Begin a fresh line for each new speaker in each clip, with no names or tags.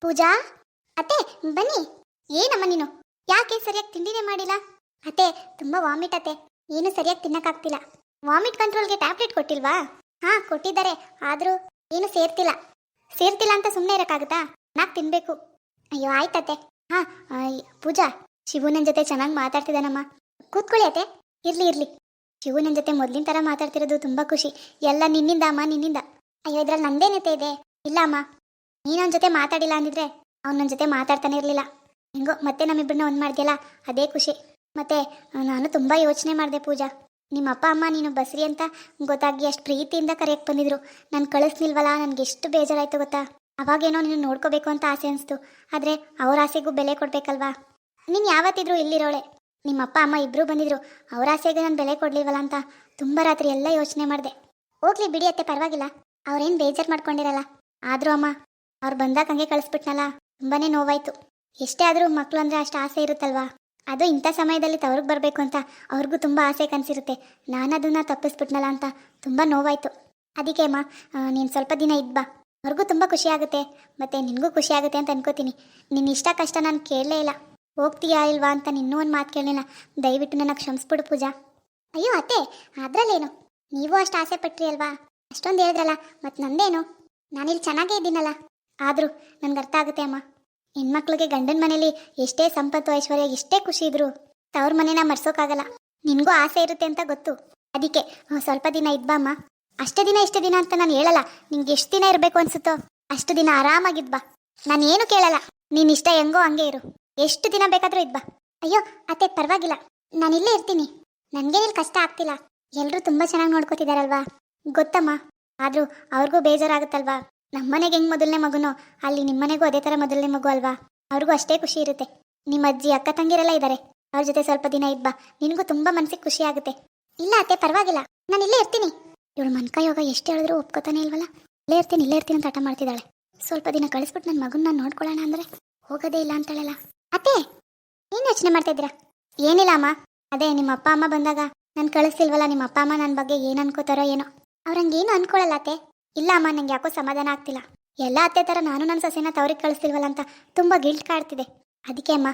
ಪೂಜಾ? ಅತ್ತೆ, ಬನ್ನಿ. ಏನಮ್ಮ ನೀನು? ಯಾಕೆ ಸರಿಯಾಗಿ ತಿಂಡಿನೇ ಮಾಡಿಲ್ಲ? ಅತ್ತೆ, ತುಂಬಾ ವಾಮಿಟ್ ಅತ್ತೆ. ಏನು ಸರಿಯಾಗಿ ತಿನ್ನಕ್ಕಾಗ್ತಿಲ್ಲ. Vomit ಕಂಟ್ರೋಲ್ಗೆ tablet ಕೊಟ್ಟಿಲ್ವಾ? ಹಾ, ಕೊಟ್ಟಿದ್ದಾರೆ. ಆದ್ರೂ ಏನು ಸೇರ್ತಿಲ್ಲ. ಸೇರ್ತಿಲ್ಲ ಅಂತ ಸುಮ್ಮನೆ ಇರಕ್ಕಾಗತ್ತಾ? ನಾಕ್ ತಿನ್ಬೇಕು. ಅಯ್ಯೋ ಆಯ್ತತ್ತೆ ಹಾ ಪೂಜಾ, ಶಿವು ನನ್ನ ಜೊತೆ ಚೆನ್ನಾಗಿ ಮಾತಾಡ್ತಿದ್ದಾನಮ್ಮ ಕೂತ್ಕೊಳ್ಳಿ ಅತ್ತೆ. ಇರ್ಲಿ ಇರ್ಲಿ. ಶಿವು ಜೊತೆ ಮೊದ್ಲಿನ ತರ ಮಾತಾಡ್ತಿರೋದು ತುಂಬಾ ಖುಷಿ. ಎಲ್ಲ ನಿನ್ನಿಂದ ಅಮ್ಮ, ನಿನ್ನಿಂದ. ಅಯ್ಯೋ, ಇದ್ರಲ್ಲಿ ನಂದೇನತೆ ಇದೆ? ಇಲ್ಲ ಅಮ್ಮ ನೀನ್ ಜೊತೆ ಮಾತಾಡಿಲ್ಲ ಅಂದಿದ್ರೆ ಅವ್ನ ನನ್ನ ಜೊತೆ ಮಾತಾಡ್ತಾನೆ ಇರಲಿಲ್ಲ. ಹೆಂಗೋ ಮತ್ತೆ ನಮ್ಮಿಬ್ಬರನ್ನ ಒಂದು ಮಾಡ್ದಿಯಲ್ಲ? ಅದೇ ಖುಷಿ. ಮತ್ತೆ ನಾನು ತುಂಬ ಯೋಚನೆ ಮಾಡಿದೆ ಪೂಜಾ. ನಿಮ್ಮ ಅಪ್ಪ, ಅಮ್ಮ, ನೀನು ಬಸ್ರಿ ಅಂತ ಗೊತ್ತಾಗಿ ಅಷ್ಟು ಪ್ರೀತಿಯಿಂದ ಕರೆಯಕ್ಕೆ ಬಂದಿದ್ರು. ನಾನು ಕಳಿಸ್ನಿಲ್ವಲ್ಲ? ನನಗೆ ಎಷ್ಟು ಬೇಜಾರಾಯ್ತು ಗೊತ್ತಾ? ಅವಾಗೇನೋ ನೀನು ನೋಡ್ಕೋಬೇಕು ಅಂತ ಆಸೆ ಅನಿಸ್ತು. ಆದರೆ ಅವ್ರ ಆಸೆಗೂ ಬೆಲೆ ಕೊಡಬೇಕಲ್ವಾ? ನೀನು ಯಾವತ್ತಿದ್ರು ಇಲ್ಲಿರೋಳೆ. ನಿಮ್ಮ ಅಪ್ಪ, ಅಮ್ಮ ಇಬ್ಬರೂ ಬಂದಿದ್ರು. ಅವ್ರ ಆಸೆಗೆ ನಾನು ಬೆಲೆ ಕೊಡ್ಲಿಲ್ವಲ್ಲ ಅಂತ ತುಂಬ ರಾತ್ರಿ ಎಲ್ಲ ಯೋಚನೆ ಮಾಡಿದೆ. ಹೋಗ್ಲಿ ಬಿಡಿ ಅತ್ತೆ, ಪರವಾಗಿಲ್ಲ. ಅವ್ರೇನು ಬೇಜಾರು ಮಾಡ್ಕೊಂಡಿರಲ್ಲ. ಆದರೂ ಅಮ್ಮ ಅವ್ರು ಬಂದಾಗ ಹಂಗೆ ಕಳಿಸ್ಬಿಟ್ನಲ್ಲ, ತುಂಬಾನೇ ನೋವಾಯ್ತು. ಎಷ್ಟೇ ಆದರೂ ಮಕ್ಕಳು ಅಂದ್ರೆ ಅಷ್ಟು ಆಸೆ ಇರುತ್ತಲ್ವಾ? ಅದು ಇಂಥ ಸಮಯದಲ್ಲಿ ತವ್ರಿಗೆ ಬರಬೇಕು ಅಂತ ಅವ್ರಿಗೂ ತುಂಬ ಆಸೆ ಕನಸಿರುತ್ತೆ. ನಾನು ಅದನ್ನ ತಪ್ಪಿಸ್ಬಿಟ್ನಲ್ಲ ಅಂತ ತುಂಬ ನೋವಾಯ್ತು. ಅದಕ್ಕೆ ಅಮ್ಮ ನೀನು ಸ್ವಲ್ಪ ದಿನ ಇದ್ಬಾ ಅವ್ರಿಗೂ ತುಂಬ ಖುಷಿ ಆಗುತ್ತೆ. ಮತ್ತೆ ನಿನಗೂ ಖುಷಿ ಆಗುತ್ತೆ ಅಂತ ಅನ್ಕೋತೀನಿ. ನಿನ್ನ ಇಷ್ಟ ಕಷ್ಟ ನಾನು ಕೇಳಲೇ ಇಲ್ಲ. ಹೋಗ್ತೀಯಾ ಇಲ್ವಾ ಅಂತ ನಿನ್ನೂ ಒಂದು ಮಾತು ಕೇಳಲಿಲ್ಲ ದಯವಿಟ್ಟು ನನ್ನ ಕ್ಷಮಿಸ್ಬಿಡು ಪೂಜಾ. ಅಯ್ಯೋ ಅತ್ತೆ, ಅದ್ರಲ್ಲೇನು? ನೀವು ಅಷ್ಟು ಆಸೆ ಪಟ್ರಿ ಅಲ್ವಾ? ಅಷ್ಟೊಂದು ಹೇಳಿದ್ರಲ್ಲ ಮತ್ತು ನಂದೇನು? ನಾನಿಲ್ಲಿ ಚೆನ್ನಾಗೇ ಇದ್ದೀನಲ್ಲ. ಆದರೂ ನನಗೆ ಅರ್ಥ ಆಗುತ್ತೆ ಅಮ್ಮ. ಹೆಣ್ಮಕ್ಳಿಗೆ ಗಂಡನ ಮನೇಲಿ ಎಷ್ಟೇ ಸಂಪತ್ತು, ಐಶ್ವರ್ಯ, ಎಷ್ಟೇ ಖುಷಿ ಇದ್ರು ತವ್ರ ಮನೇನ ಮರ್ಸೋಕ್ಕಾಗಲ್ಲ ನಿನಗೂ ಆಸೆ ಇರುತ್ತೆ ಅಂತ ಗೊತ್ತು. ಅದಕ್ಕೆ ಸ್ವಲ್ಪ ದಿನ ಇದ್ಬಾಮ್ಮ ಅಷ್ಟೇ ದಿನ ಇಷ್ಟು ದಿನ ಅಂತ ನಾನು ಹೇಳಲ್ಲ. ನಿಂಗೆ ಎಷ್ಟು ದಿನ ಇರಬೇಕು ಅನ್ಸುತ್ತೋ ಅಷ್ಟು ದಿನ ಆರಾಮಾಗಿದ್ಬಾ ನಾನು ಏನು ಕೇಳಲ್ಲ. ನೀನು ಇಷ್ಟ ಹೆಂಗೋ ಹಂಗೆ ಇರು. ಎಷ್ಟು ದಿನ ಬೇಕಾದರೂ ಇದ್ಬಾ ಅಯ್ಯೋ, ಅತ್ತೆ ಪರವಾಗಿಲ್ಲ. ನಾನು ಇಲ್ಲೇ ಇರ್ತೀನಿ. ನನಗೇನಿಲ್ಲಿ ಕಷ್ಟ ಆಗ್ತಿಲ್ಲ. ಎಲ್ಲರೂ ತುಂಬ ಚೆನ್ನಾಗಿ ನೋಡ್ಕೋತಿದಾರಲ್ವಾ? ಗೊತ್ತಮ್ಮ. ಆದರೂ ಅವ್ರಿಗೂ ಬೇಜಾರಾಗುತ್ತಲ್ವಾ? ನಮ್ಮನೆಗೆ ಹೆಂಗ್ ಮೊದಲನೇ ಮಗುನೋ, ಅಲ್ಲಿ ನಿಮ್ಮನೆಗೂ ಅದೇ ತರ ಮೊದಲನೇ ಮಗು ಅಲ್ವಾ? ಅವ್ರಿಗೂ ಅಷ್ಟೇ ಖುಷಿ ಇರುತ್ತೆ. ನಿಮ್ಮ ಅಜ್ಜಿ, ಅಕ್ಕ, ತಂಗಿರೆಲ್ಲ ಇದ್ದಾರೆ ಅವ್ರ ಜೊತೆ ಸ್ವಲ್ಪ ದಿನ ಇದ್ಬಾ. ನಿನಗೂ ತುಂಬಾ ಮನ್ಸಿಗೆ ಖುಷಿ ಆಗುತ್ತೆ. ಇಲ್ಲ ಅತ್ತೆ, ಪರವಾಗಿಲ್ಲ. ನಾನು ಇಲ್ಲೇ ಇರ್ತೀನಿ. ಇವಳು ಮನ್ಕ ಯೋಗ ಎಷ್ಟು ಹೇಳಿದ್ರು ಒಪ್ಕೋತಾನೆ ಇಲ್ವಲ್ಲ? ಇಲ್ಲೇ ಇರ್ತೀನಿ ಇಲ್ಲೇ ಇರ್ತೀನಿ ಅಂತ ಹಠ ಮಾಡ್ತಿದ್ದಾಳೆ. ಸ್ವಲ್ಪ ದಿನ ಕಳಿಸ್ಬಿಟ್ಟು ನನ್ನ ಮಗನ ನಾನು ನೋಡ್ಕೊಳ್ಳೋಣ ಅಂದ್ರೆ ಹೋಗೋದೇ ಇಲ್ಲ ಅಂತಾಳಲ್ಲ. ಅತ್ತೆ, ಏನು ಯೋಚನೆ ಮಾಡ್ತಾ ಇದ್ದೀರಾ? ಏನಿಲ್ಲ ಅಮ್ಮ. ಅದೇ, ನಿಮ್ಮ ಅಪ್ಪ, ಅಮ್ಮ ಬಂದಾಗ ನಾನು ಕಳಿಸ್ತಿಲ್ವಲ್ಲ, ನಿಮ್ಮ ಅಪ್ಪ, ಅಮ್ಮ ನನ್ನ ಬಗ್ಗೆ ಏನ್ ಅನ್ಕೋತಾರೋ ಏನೋ. ಅವ್ರಂಗೇನು ಅನ್ಕೊಳ್ಳಲ್ಲ ಅತ್ತೆ. ಇಲ್ಲ ಅಮ್ಮ, ನಂಗೆ ಯಾಕೋ ಸಮಾಧಾನ ಆಗ್ತಿಲ್ಲ. ಎಲ್ಲ ಅತ್ತೆ ಥರ ನಾನು ನನ್ನ ಸೊಸೆನ ತವ್ರಿಗೆ ಕಳಿಸ್ತಿಲ್ವಲ್ಲ ಅಂತ ತುಂಬ ಗಿಲ್ಟ್ ಕಾಡ್ತಿದೆ. ಅದಕ್ಕೆ ಅಮ್ಮ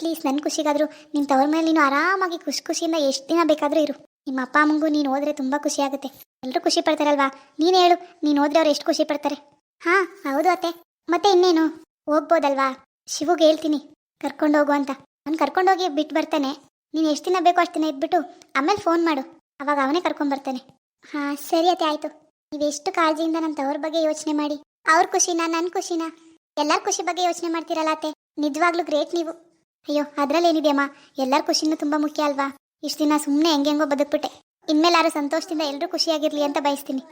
ಪ್ಲೀಸ್ ನನ್ನ ಖುಷಿಗಾದರೂ ನಿಮ್ಮ ತವ್ರ ಮೇಲೆ ನೀನು ಆರಾಮಾಗಿ ಖುಷಿ ಖುಷಿಯಿಂದ ಎಷ್ಟು ದಿನ ಬೇಕಾದರೂ ಇರು. ನಿಮ್ಮ ಅಪ್ಪ, ಅಮ್ಮಂಗೂ ನೀನು ಹೋದ್ರೆ ತುಂಬ ಖುಷಿ ಆಗುತ್ತೆ. ಎಲ್ಲರೂ ಖುಷಿ ಪಡ್ತಾರಲ್ವಾ? ನೀನು ಹೇಳು, ನೀನು ಹೋದ್ರೆ ಅವ್ರು ಎಷ್ಟು ಖುಷಿ ಪಡ್ತಾರೆ? ಹಾ, ಹೌದು ಅತ್ತೆ. ಮತ್ತೆ ಇನ್ನೇನು? ಹೋಗ್ಬೋದಲ್ವಾ? ಶಿವುಗೆ ಹೇಳ್ತೀನಿ, ಕರ್ಕೊಂಡು ಹೋಗು ಅಂತ. ಅವ್ನು ಕರ್ಕೊಂಡೋಗಿ ಬಿಟ್ಟು ಬರ್ತಾನೆ. ನೀನು ಎಷ್ಟು ದಿನ ಬೇಕೋ ಅಷ್ಟು ದಿನ ಇದ್ಬಿಟ್ಟು ಆಮೇಲೆ ಫೋನ್ ಮಾಡು. ಅವಾಗ ಅವನೇ ಕರ್ಕೊಂಡ್ ಬರ್ತಾನೆ. ಹಾ, ಸರಿ ಅತ್ತೆ, ಆಯ್ತು. ನೀವೆಷ್ಟು ಕಾಳಜಿಯಿಂದ ನಮ್ಮ ತವ್ರ ಬಗ್ಗೆ ಯೋಚನೆ ಮಾಡಿ. ಅವ್ರ ಖುಷಿನ ನನ್ನ ಖುಷಿನ? ಎಲ್ಲರ ಖುಷಿ ಬಗ್ಗೆ ಯೋಚನೆ ಮಾಡ್ತೀರಲ್ಲ ಅತ್ತೆ? ನಿಜವಾಗ್ಲೂ ಗ್ರೇಟ್ ನೀವು. ಅಯ್ಯೋ ಅದ್ರಲ್ಲೇನಿದೆಯಮ್ಮ ಎಲ್ಲರ ಖುಷಿನೂ ತುಂಬಾ ಮುಖ್ಯ ಅಲ್ವಾ? ಇಷ್ಟು ದಿನ ಸುಮ್ಮನೆ ಹೆಂಗೆಂಗೋ ಬದುಕ್ಬಿಟ್ಟೆ. ಇನ್ಮೇಲಾರು ಸಂತೋಷದಿಂದ ಎಲ್ಲರೂ ಖುಷಿಯಾಗಿರ್ಲಿ ಅಂತ ಬಯಸ್ತೀನಿ.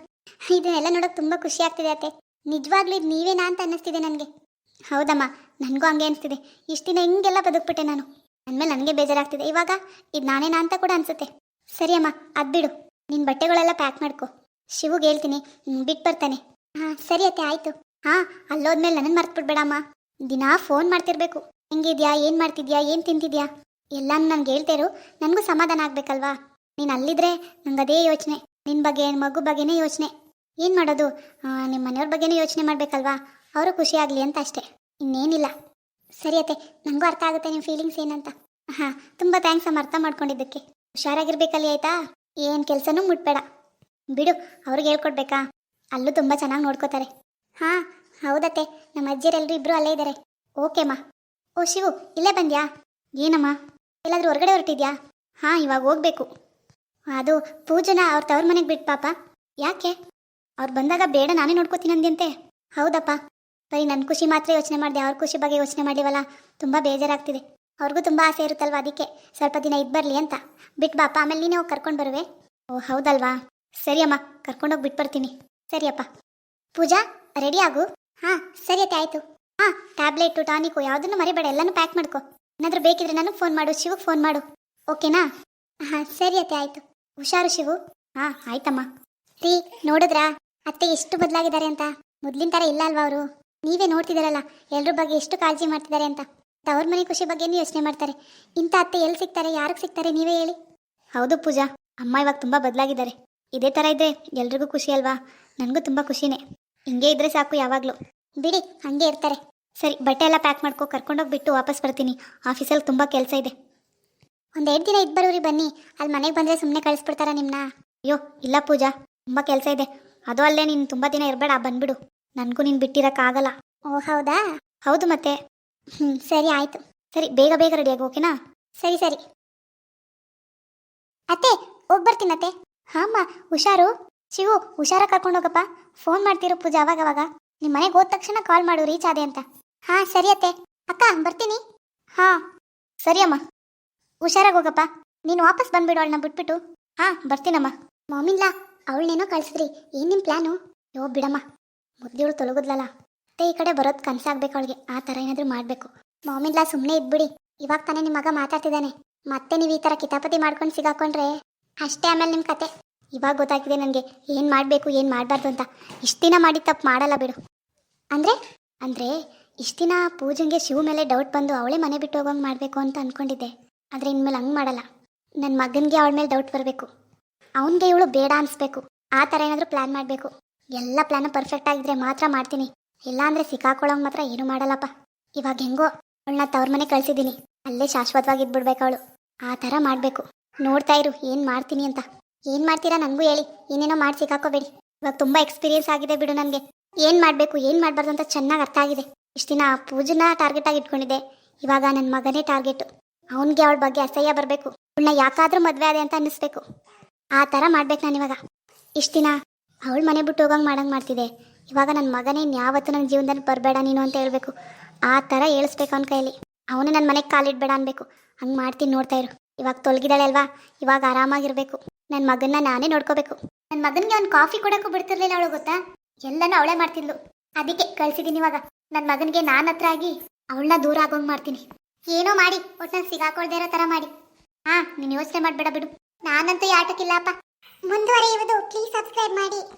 ಇದನ್ನೆಲ್ಲ ನೋಡೋಕೆ ತುಂಬಾ ಖುಷಿ ಆಗ್ತಿದೆ ಅತ್ತೆ. ನಿಜವಾಗ್ಲೂ ಇದು ನೀವೇನಾ ಅಂತ ಅನ್ನಿಸ್ತಿದೆ ನನಗೆ. ಹೌದಮ್ಮ, ನನಗೂ ಹಂಗೆ ಅನಿಸ್ತಿದೆ ಇಷ್ಟು ದಿನ ಹಿಂಗೆಲ್ಲ ಬದುಕ್ಬಿಟ್ಟೆ ನಾನು. ಅಂದಮೇಲೆ ನನಗೆ ಬೇಜಾರಾಗ್ತಿದೆ. ಇವಾಗ ಇದು ನಾನೇನಾ ಅಂತ ಕೂಡ ಅನ್ಸುತ್ತೆ. ಸರಿ ಅಮ್ಮ, ಅದು ಬಿಡು. ನಿನ್ನ ಬಟ್ಟೆಗಳೆಲ್ಲ ಪ್ಯಾಕ್ ಮಾಡ್ಕೊ. ಶಿವುಗೆ ಹೇಳ್ತೀನಿ ಬಿಟ್ಟು ಬರ್ತಾನೆ. ಹಾಂ, ಸರಿ ಅತ್ತೆ, ಆಯಿತು. ಹಾಂ, ಅಲ್ಲೋದ್ಮೇಲೆ ನನ್ನನ್ನು ಮರ್ತುಬಿಡ್ಬೇಡಮ್ಮ. ದಿನಾ ಫೋನ್ ಮಾಡ್ತಿರ್ಬೇಕು. ಹೆಂಗಿದ್ಯಾ, ಏನು ಮಾಡ್ತಿದ್ಯಾ, ಏನು ತಿಂತಿದ್ಯಾ? ಎಲ್ಲಾನು ನನ್ಗೆ ಹೇಳ್ತೇರು, ನನಗೂ ಸಮಾಧಾನ ಆಗಬೇಕಲ್ವಾ? ನೀನು ಅಲ್ಲಿದ್ರೆ ನಂಗೆ ಅದೇ ಯೋಚನೆ. ನಿನ್ನ ಬಗ್ಗೆ ಮಗು ಬಗ್ಗೆನೇ ಯೋಚನೆ. ಏನು ಮಾಡೋದು? ನಿಮ್ಮ ಮನೆಯವ್ರ ಬಗ್ಗೆನೇ ಯೋಚನೆ ಮಾಡಬೇಕಲ್ವಾ? ಅವರು ಖುಷಿ ಆಗಲಿ ಅಂತ ಅಷ್ಟೇ. ಇನ್ನೇನಿಲ್ಲ. ಸರಿ ಅತ್ತೆ ನನಗೂ ಅರ್ಥ ಆಗುತ್ತೆ ನಿಮ್ಮ ಫೀಲಿಂಗ್ಸ್ ಏನಂತ. ಹಾಂ, ತುಂಬ ಥ್ಯಾಂಕ್ಸ್ ಅಮ್ಮ, ಅರ್ಥ ಮಾಡ್ಕೊಂಡಿದ್ದಕ್ಕೆ. ಹುಷಾರಾಗಿರ್ಬೇಕಲ್ಲಿ ಆಯ್ತಾ? ಏನು ಕೆಲಸನೂ ಮುಟ್ಬೇಡ. ಬಿಡು, ಅವ್ರಿಗೆ ಹೇಳ್ಕೊಡ್ಬೇಕಾ? ಅಲ್ಲೂ ತುಂಬ ಚೆನ್ನಾಗಿ ನೋಡ್ಕೋತಾರೆ. ಹಾಂ, ಹೌದತ್ತೆ. ನಮ್ಮ ಅಜ್ಜಿಯರೆಲ್ಲರೂ ಇಬ್ಬರು ಅಲ್ಲೇ ಇದ್ದಾರೆ ಓಕೆಮ್ಮ ಓ, ಶಿವು, ಇಲ್ಲೇ ಬಂದ್ಯಾ? ಏನಮ್ಮ? ಎಲ್ಲಾದರೂ ಹೊರಗಡೆ ಹೊರಟಿದ್ಯಾ? ಹಾಂ, ಇವಾಗ ಹೋಗ್ಬೇಕು. ಅದು ಪೂಜನ ಅವ್ರ ತವ್ರ ಮನೆಗೆ ಬಿಟ್ಟು ಪಾಪ. ಯಾಕೆ? ಅವ್ರು ಬಂದಾಗ ಬೇಡ, ನಾನೇ ನೋಡ್ಕೋತೀನಿ ಅಂದ್ಯಂತೆ. ಹೌದಪ್ಪ. ಬರೀ ನನ್ನ ಖುಷಿ ಮಾತ್ರ ಯೋಚನೆ ಮಾಡಿದೆ, ಅವ್ರ ಖುಷಿ ಬಗ್ಗೆ ಯೋಚನೆ ಮಾಡಿವಲ್ಲ ತುಂಬ ಬೇಜಾರಾಗ್ತಿದೆ. ಅವ್ರಿಗೂ ತುಂಬ ಆಸೆ ಇರುತ್ತಲ್ವ ಅದಕ್ಕೆ? ಸ್ವಲ್ಪ ದಿನ ಇದ್ದು ಬರಲಿ ಅಂತ. ಬಿಟ್ಟು ಬಾಪ, ಆಮೇಲೆ ನೀನೇ ಹೋಗಿ ಕರ್ಕೊಂಡು ಬರುವೆ? ಓ, ಹೌದಲ್ವಾ? ಸರಿ ಅಮ್ಮ, ಕರ್ಕೊಂಡೋಗಿ ಬಿಟ್ಬರ್ತೀನಿ. ಸರಿಯಪ್ಪ ಪೂಜಾ ರೆಡಿ ಆಗು? ಹಾಂ, ಸರಿ ಅತ್ತೆ, ಆಯಿತು. ಹಾಂ ಟ್ಯಾಬ್ಲೆಟು ಟಾನಿಕು ಯಾವುದನ್ನು ಮರಿಬೇಡ, ಎಲ್ಲನೂ ಪ್ಯಾಕ್ ಮಾಡ್ಕೊ. ಏನಾದರೂ ಬೇಕಿದ್ರೆ ನಾನು ಫೋನ್ ಮಾಡು, ಶಿವಗೆ ಫೋನ್ ಮಾಡು. ಓಕೆನಾ ಹಾಂ, ಸರಿ ಅತ್ತೆ, ಆಯಿತು. ಹುಷಾರು ಶಿವು. ಹಾಂ, ಆಯ್ತಮ್ಮ. ರೀ, ನೋಡಿದ್ರಾ? ಅತ್ತೆ ಎಷ್ಟು ಬದಲಾಗಿದ್ದಾರೆ ಅಂತ? ಮೊದ್ಲಿನ ಥರ ಇಲ್ಲ ಅಲ್ವಾ ಅವರು? ನೀವೇ ನೋಡ್ತಿದಾರಲ್ಲ ಎಲ್ಲರ ಬಗ್ಗೆ ಎಷ್ಟು ಕಾಳಜಿ ಮಾಡ್ತಿದ್ದಾರೆ ಅಂತ. ತವ್ರ ಮನೆ ಖುಷಿ ಬಗ್ಗೆನೂ ಯೋಚನೆ ಮಾಡ್ತಾರೆ? ಇಂಥ ಅತ್ತೆ ಎಲ್ಲಿ ಸಿಗ್ತಾರೆ, ಯಾರಿಗೆ ಸಿಗ್ತಾರೆ, ನೀವೇ ಹೇಳಿ. ಹೌದು ಪೂಜಾ, ಅಮ್ಮ ಇವಾಗ ತುಂಬ ಬದಲಾಗಿದ್ದಾರೆ. ಇದೇ ಥರ ಇದ್ರೆ ಎಲ್ರಿಗೂ ಖುಷಿ ಅಲ್ವಾ? ನನಗೂ ತುಂಬ ಖುಷಿನೇ. ಹಿಂಗೆ ಇದ್ರೆ ಸಾಕು ಯಾವಾಗಲೂ. ಬಿಡಿ ಹಂಗೆ ಇರ್ತಾರೆ. ಸರಿ ಬಟ್ಟೆ ಎಲ್ಲ ಪ್ಯಾಕ್ ಮಾಡ್ಕೊ ಕರ್ಕೊಂಡೋಗ್ಬಿಟ್ಟು ವಾಪಸ್ ಬರ್ತೀನಿ. ಆಫೀಸಲ್ಲಿ ತುಂಬ ಕೆಲಸ ಇದೆ. ಒಂದೆರಡು ದಿನ ಇದ್ದು ಬರೋರಿ ಬನ್ನಿ. ಅಲ್ಲಿ ಮನೆಗೆ ಬಂದರೆ ಸುಮ್ಮನೆ ಕಳಿಸ್ಬಿಡ್ತಾರ ನಿಮ್ಮನ್ನ ಅಯ್ಯೋ ಇಲ್ಲ ಪೂಜಾ. ತುಂಬ ಕೆಲಸ ಇದೆ. ಅದು ಅಲ್ಲೇ ನೀನು ತುಂಬ ದಿನ ಇರಬೇಡ ಬಂದ್ಬಿಡು. ನನಗೂ ನೀನು ಬಿಟ್ಟಿರೋಕ್ಕಾಗಲ್ಲ ಓ ಹೌದಾ? ಹೌದು ಮತ್ತೆ. ಹ್ಞೂ ಸರಿ ಆಯಿತು. ಸರಿ ಬೇಗ ಬೇಗ ರೆಡಿ ಆಗು ಓಕೆನಾ ಸರಿ ಸರಿ. ಅತ್ತೆ ಹೋಗಿ ಬರ್ತೀನಿ ಅತ್ತೆ. ಹಾಮ್ಮ, ಹುಷಾರು. ಶಿವು, ಹುಷಾರ ಕರ್ಕೊಂಡು ಹೋಗಪ್ಪ. ಫೋನ್ ಮಾಡ್ತಿರು ಪೂಜಾ ಅವಾಗ ಅವಾಗ ನಿಮ್ಮ ಮನೆಗೆ ಹೋದ ತಕ್ಷಣ ಕಾಲ್ ಮಾಡು ರೀಚ್ ಆದೆ ಅಂತ. ಹಾಂ, ಸರಿ ಅತ್ತೆ. ಅಕ್ಕ, ಬರ್ತೀನಿ. ಹಾಂ. ಸರಿ ಅಮ್ಮ. ಹುಷಾರಾಗಿ ಹೋಗಪ್ಪ. ನೀನು ವಾಪಸ್ ಬಂದ್ಬಿಡು ಅವಳನ್ನ ಬಿಟ್ಬಿಟ್ಟು. ಹಾಂ, ಬರ್ತೀನಮ್ಮ. ಮಾಮಿನ್ಲ, ಅವಳನ್ನೇನೋ ಕಳ್ಸಿದ್ರಿ. ಏನು ನಿಮ್ಮ ಪ್ಲ್ಯಾನು ಯೋ ಬಿಡಮ್ಮ. ಮುದ್ದಿವಳು ತೊಲಗುದ್ಲಲ್ಲ ಮತ್ತೆ ಈ ಕಡೆ ಬರೋದು ಕನ್ಸಾಗ್ಬೇಕು ಅವಳಿಗೆ. ಆ ಥರ ಏನಾದರೂ ಮಾಡಬೇಕು. ಮಾಮಿನ್ಲ ಸುಮ್ಮನೆ ಇದ್ಬಿಡಿ. ಇವಾಗ ತಾನೇ ನಿಮ್ಮ ಮಗ ಮಾತಾಡ್ತಿದ್ದಾನೆ. ಮತ್ತೆ ನೀವು ಈ ಥರ ಕಿತಾಪತಿ ಮಾಡ್ಕೊಂಡು ಸಿಗಾಕೊಂಡ್ರೆ ಅಷ್ಟೇ ಆಮೇಲೆ ನಿಮ್ಮ ಕತೆ. ಇವಾಗ ಗೊತ್ತಾಗಿದೆ ನನಗೆ. ಏನು ಮಾಡಬೇಕು, ಏನು ಮಾಡಬಾರ್ದು ಅಂತ. ಇಷ್ಟು ದಿನ ಮಾಡಿದ ತಪ್ಪು ಮಾಡಲ್ಲ ಬಿಡು. ಅಂದರೆ? ಅಂದರೆ, ಇಷ್ಟು ದಿನ ಪೂಜೆಗೆ ಶಿವ ಮೇಲೆ ಡೌಟ್ ಬಂದು ಅವಳೇ ಮನೆ ಬಿಟ್ಟು ಹೋಗೋಂಗೆ ಮಾಡಬೇಕು ಅಂತ ಅಂದ್ಕೊಂಡಿದ್ದೆ ಆದರೆ ಇನ್ಮೇಲೆ ಹಂಗೆ ಮಾಡಲ್ಲ. ನನ್ನ ಮಗನಿಗೆ ಅವಳ ಮೇಲೆ ಡೌಟ್ ಬರಬೇಕು. ಅವನಿಗೆ ಇವಳು ಬೇಡ ಅನಿಸ್ಬೇಕು. ಆ ಥರ ಏನಾದರೂ ಪ್ಲ್ಯಾನ್ ಮಾಡಬೇಕು. ಎಲ್ಲ ಪ್ಲ್ಯಾನು ಪರ್ಫೆಕ್ಟ್ ಆಗಿದ್ರೆ ಮಾತ್ರ ಮಾಡ್ತೀನಿ. ಇಲ್ಲ ಅಂದರೆ ಸಿಕ್ಕಾಕೊಳ್ಳೋಂಗೆ ಮಾತ್ರ ಏನು ಮಾಡಲ್ಲಪ್ಪ. ಇವಾಗ ಹೆಂಗೋ ಅವಳನ್ನ ತವ್ರ ಮನೆ ಕಳಿಸಿದ್ದೀನಿ. ಅಲ್ಲೇ ಶಾಶ್ವತವಾಗಿ ಇದ್ಬಿಡ್ಬೇಕು ಅವಳು. ಆ ಥರ ಮಾಡಬೇಕು. ನೋಡ್ತಾ ಇರು, ಏನು ಮಾಡ್ತೀನಿ ಅಂತ. ಏನು ಮಾಡ್ತೀರಾ ನನಗೂ ಹೇಳಿ ಏನೇನೋ ಮಾಡಿ ಸಿಕ್ಕಾಕೋಬೇಡಿ. ಇವಾಗ ತುಂಬ ಎಕ್ಸ್ಪೀರಿಯನ್ಸ್ ಆಗಿದೆ ಬಿಡು ನನಗೆ. ಏನು ಮಾಡಬೇಕು, ಏನು ಮಾಡಬಾರ್ದು ಅಂತ ಚೆನ್ನಾಗಿ ಅರ್ಥ ಆಗಿದೆ. ಇಷ್ಟು ದಿನ ಪೂಜನ ಟಾರ್ಗೆಟ್ ಆಗಿ ಇಟ್ಕೊಂಡಿದ್ದೆ. ಇವಾಗ ನನ್ನ ಮಗನೇ ಟಾರ್ಗೆಟ್ ಅವನಿಗೆ ಅವಳ ಬಗ್ಗೆ ಅಸಹ್ಯ ಬರಬೇಕು. ಅವಳನ್ನ ಯಾಕಾದ್ರೂ ಮದುವೆ ಆದೆ ಅಂತ ಅನ್ನಿಸ್ಬೇಕು. ಆ ಥರ ಮಾಡ್ಬೇಕು ನಾನು ಇವಾಗ. ಇಷ್ಟು ದಿನ ಅವಳ ಮನೆ ಬಿಟ್ಟು ಹೋಗಂಗೆ ಮಾಡಂಗೆ ಮಾಡ್ತಿದ್ದೆ ಇವಾಗ ನನ್ನ ಮಗನೇ ಯಾವತ್ತೂ ನನ್ನ ಜೀವನದಲ್ಲಿ ಬರಬೇಡ ನೀನು ಅಂತ ಹೇಳಬೇಕು. ಆ ಥರ ಹೇಳಿಸ್ಬೇಕು ಅವನ ಕೈಯಲ್ಲಿ ಅವನು ನನ್ನ ಮನೆಗೆ ಕಾಲಿಡಬೇಡ ಅನ್ಬೇಕು. ಹಂಗೆ ಮಾಡ್ತೀನಿ ನೋಡ್ತಾ ಇರು. ಇವಾಗ ತೊಲಗಿದಾಳೆ ಅಲ್ವಾ ಇವಾಗ ಆರಾಮಾಗಿರ್ಬೇಕು. ನನ್ನ ಮಗನ್ನ ನಾನೇ ನೋಡ್ಕೋಬೇಕು. ನನ್ನ ಮಗನಿಗೆ ಅವ್ನು ಕಾಫಿ ಕೊಡೋಕ್ಕೂ ಬಿಡ್ತಿರ್ಲಿಲ್ಲ ಅವಳು, ಗೊತ್ತಾ? ಎಲ್ಲನೂ ಅವಳೇ ಮಾಡ್ತಿದ್ಲು. ಅದಕ್ಕೆ ಕಳ್ಸಿದ್ದೀನಿ ಇವಾಗ. ನನ್ನ ಮಗನಿಗೆ ನಾನು ಹತ್ರ ಆಗಿ ಅವಳನ್ನ ದೂರ ಆಗೋಂಗ್ ಮಾಡ್ತೀನಿ. ಏನೋ ಮಾಡಿ, ಒಟ್ನಲ್ಲಿ ಸಿಗಾಕೊಳ್ದೇ ಇರೋ ಥರ ಮಾಡಿ. ಹಾ, ನೀನು ಯೋಚನೆ ಮಾಡಬೇಡ ಬಿಡು. ನಾನಂತೂ ಆಟಕ್ಕಿಲ್ಲಪ್ಪ ಮುಂದುವರಿಯುವುದು ಪ್ಲೀಸ್ ಸಬ್ಸ್ಕ್ರೈಬ್ ಮಾಡಿ.